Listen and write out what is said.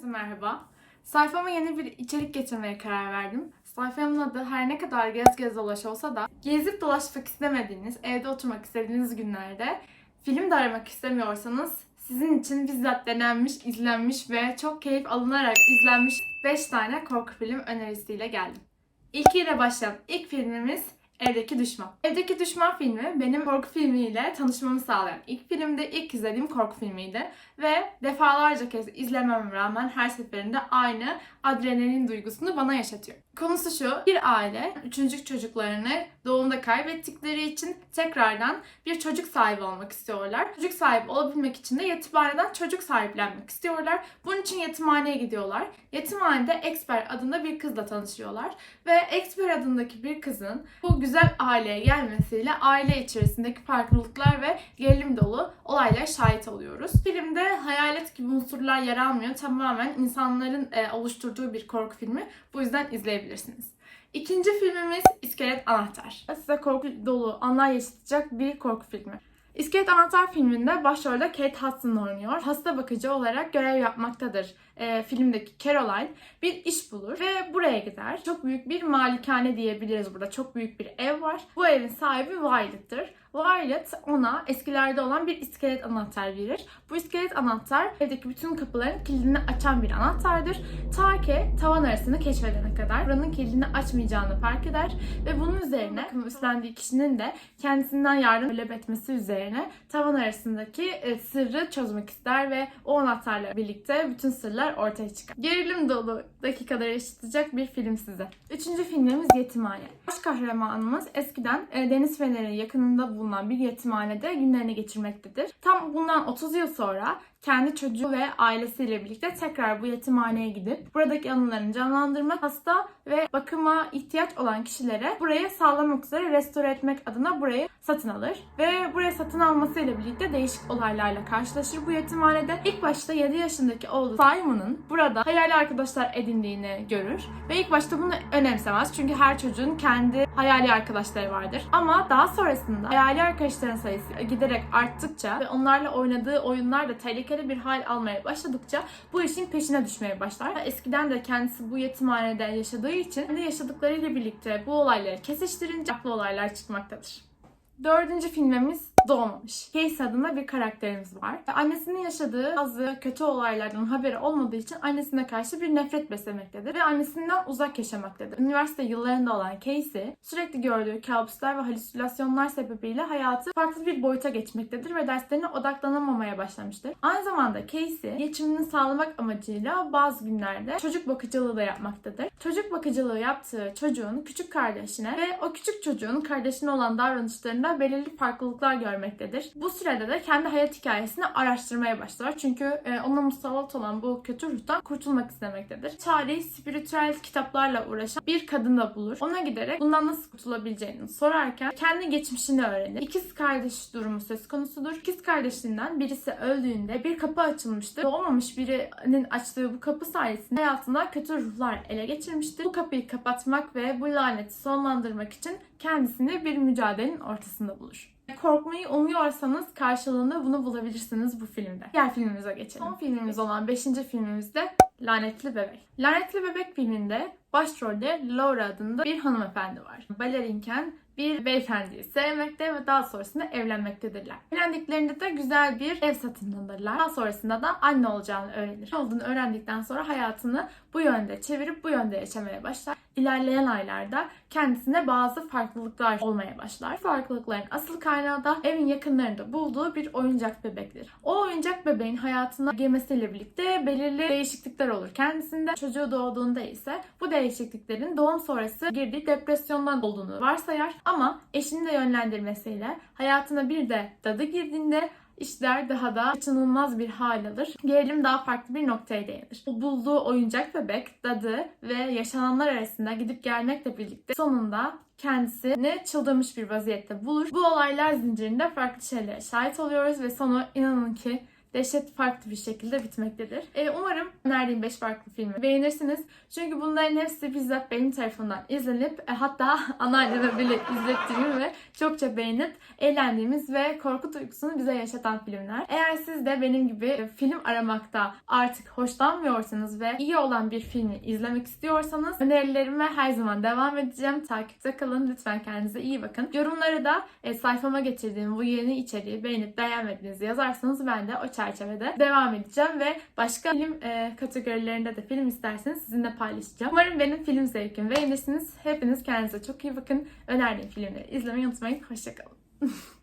Herkese merhaba. Sayfama yeni bir içerik getirmeye karar verdim. Sayfamın adı her ne kadar gez gez dolaş olsa da gezip dolaşmak istemediğiniz, evde oturmak istediğiniz günlerde film de aramak istemiyorsanız sizin için bizzat denenmiş, izlenmiş ve çok keyif alınarak izlenmiş 5 tane korku film önerisiyle geldim. İlkiyle başlayalım. İlk filmimiz Evdeki Düşman. Evdeki Düşman filmi benim korku filmiyle tanışmamı sağlayan ilk filmde ilk izlediğim korku filmiydi. Ve defalarca kez izlememe rağmen her seferinde aynı adrenalin duygusunu bana yaşatıyor. Konusu şu, bir aile üçüncü çocuklarını doğumda kaybettikleri için tekrardan bir çocuk sahibi olmak istiyorlar. Çocuk sahibi olabilmek için de yetimhaneden çocuk sahiplenmek istiyorlar. Bunun için yetimhaneye gidiyorlar. Yetimhanede Exper adında bir kızla tanışıyorlar. Ve Exper adındaki bir kızın bu güzel aileye gelmesiyle aile içerisindeki farklılıklar ve gerilim dolu olaylara şahit oluyoruz. Filmde hayalet gibi unsurlar yer almıyor. Tamamen insanların e, oluşturduğu bir korku filmi. Bu yüzden izleyebilirsiniz. İkinci filmimiz İskelet Anahtar. Size korku dolu anlar yaşatacak bir korku filmi. İskelet Anahtar filminde başrolde Kate Hudson oynuyor. Hasta bakıcı olarak görev yapmaktadır. E, filmdeki Caroline bir iş bulur ve buraya gider. Çok büyük bir malikane diyebiliriz burada. Çok büyük bir ev var. Bu evin sahibi Violet'tır. Violet ona eskilerde olan bir iskelet anahtar verir. Bu iskelet anahtar evdeki bütün kapıların kilidini açan bir anahtardır. Ta ki tavan arasını keşfedene kadar buranın kilidini açmayacağını fark eder ve bunun üzerine üstlendiği kişinin de kendisinden yardım talep etmesi üzerine tavan arasındaki e, sırrı çözmek ister ve o anahtarla birlikte bütün sırlar ortaya çıkar. Gerilim dolu dakikalar yaşatacak bir film size. Üçüncü filmimiz Yetimhane. Baş kahramanımız eskiden e, deniz feneri yakınında bulunan bir yetimhanede günlerini geçirmektedir. Tam bundan 30 yıl sonra kendi çocuğu ve ailesiyle birlikte tekrar bu yetimhaneye gidip buradaki anılarını canlandırmak, hasta ve bakıma ihtiyaç olan kişilere burayı sağlamak üzere restore etmek adına burayı satın alır. Ve buraya satın almasıyla birlikte değişik olaylarla karşılaşır bu yetimhanede. İlk başta 7 yaşındaki oğlu Simon'ın burada hayali arkadaşlar edindiğini görür. Ve ilk başta bunu önemsemez. Çünkü her çocuğun kendi hayali arkadaşları vardır. Ama daha sonrasında hayali arkadaşların sayısı giderek arttıkça ve onlarla oynadığı oyunlar da tehlikeli bir hal almaya başladıkça bu işin peşine düşmeye başlar. Eskiden de kendisi bu yetimhanede yaşadığı için kendi yaşadıklarıyla birlikte bu olayları kesiştirince farklı olaylar çıkmaktadır. Dördüncü filmimiz Doğmamış. Case adında bir karakterimiz var. Annesinin yaşadığı bazı kötü olaylardan haberi olmadığı için annesine karşı bir nefret beslemektedir ve annesinden uzak yaşamaktadır. Üniversite yıllarında olan Casey sürekli gördüğü kabuslar ve halüsinasyonlar sebebiyle hayatı farklı bir boyuta geçmektedir ve derslerine odaklanamamaya başlamıştır. Aynı zamanda Casey geçimini sağlamak amacıyla bazı günlerde çocuk bakıcılığı da yapmaktadır. Çocuk bakıcılığı yaptığı çocuğun küçük kardeşine ve o küçük çocuğun kardeşine olan davranışlarında belirli farklılıklar görmektedir. Bu sürede de kendi hayat hikayesini araştırmaya başlar. Çünkü e, ona musallat olan bu kötü ruhtan kurtulmak istemektedir. Tarihi, spiritüel kitaplarla uğraşan bir kadın da bulur. Ona giderek bundan nasıl kurtulabileceğini sorarken kendi geçmişini öğrenir. İkiz kardeş durumu söz konusudur. İkiz kardeşinden birisi öldüğünde bir kapı açılmıştır. Doğmamış birinin açtığı bu kapı sayesinde hayatında kötü ruhlar ele geçirmiştir. Bu kapıyı kapatmak ve bu laneti sonlandırmak için kendisini bir mücadelenin ortasında bulur. Korkmayı umuyorsanız karşılığında bunu bulabilirsiniz bu filmde. Diğer filmimize geçelim. Son filmimiz olan 5. filmimiz de Lanetli Bebek. Lanetli Bebek filminde başrolde Laura adında bir hanımefendi var. Balerinken bir beyefendiyi sevmekte ve daha sonrasında evlenmektedirler. Evlendiklerinde de güzel bir ev satın alırlar. Daha sonrasında da anne olacağını öğrenir. Olduğunu öğrendikten sonra hayatını bu yönde çevirip bu yönde yaşamaya başlar. İlerleyen aylarda kendisine bazı farklılıklar olmaya başlar. Farklılıkların asıl kaynağı da evin yakınlarında bulduğu bir oyuncak bebektir. O oyuncak bebeğin hayatına girmesiyle birlikte belirli değişiklikler olur kendisinde. Çocuğu doğduğunda ise bu değişikliklerin doğum sonrası girdiği depresyondan olduğunu varsayar. Ama eşinin de yönlendirmesiyle hayatına bir de dadı girdiğinde işler daha da kaçınılmaz bir hal alır. Gerilim daha farklı bir noktaya dayanır. O bulduğu oyuncak bebek, dadı ve yaşananlar arasında gidip gelmekle birlikte sonunda kendisini çıldırmış bir vaziyette bulur. Bu olaylar zincirinde farklı şeylere şahit oluyoruz ve sonu inanın ki dehşet farklı bir şekilde bitmektedir. E, umarım önerdiğim 5 farklı filmi beğenirsiniz. Çünkü bunların hepsi bizzat benim tarafından izlenip e, hatta anneanneme bile izlettiğim ve çokça beğenip eğlendiğimiz ve korku duygusunu bize yaşatan filmler. Eğer siz de benim gibi e, film aramakta artık hoşlanmıyorsanız ve iyi olan bir filmi izlemek istiyorsanız önerilerime her zaman devam edeceğim. Takipte kalın. Lütfen kendinize iyi bakın. Yorumlara da e, sayfama getirdiğim bu yeni içeriği beğenip beğenmediğinizi yazarsanız ben de o çerçevede devam edeceğim ve başka film e, kategorilerinde de film isterseniz sizinle paylaşacağım. Umarım benim film zevkimi beğenirsiniz. Hepiniz kendinize çok iyi bakın. Önerdiğim filmleri izlemeyi unutmayın. Hoşçakalın.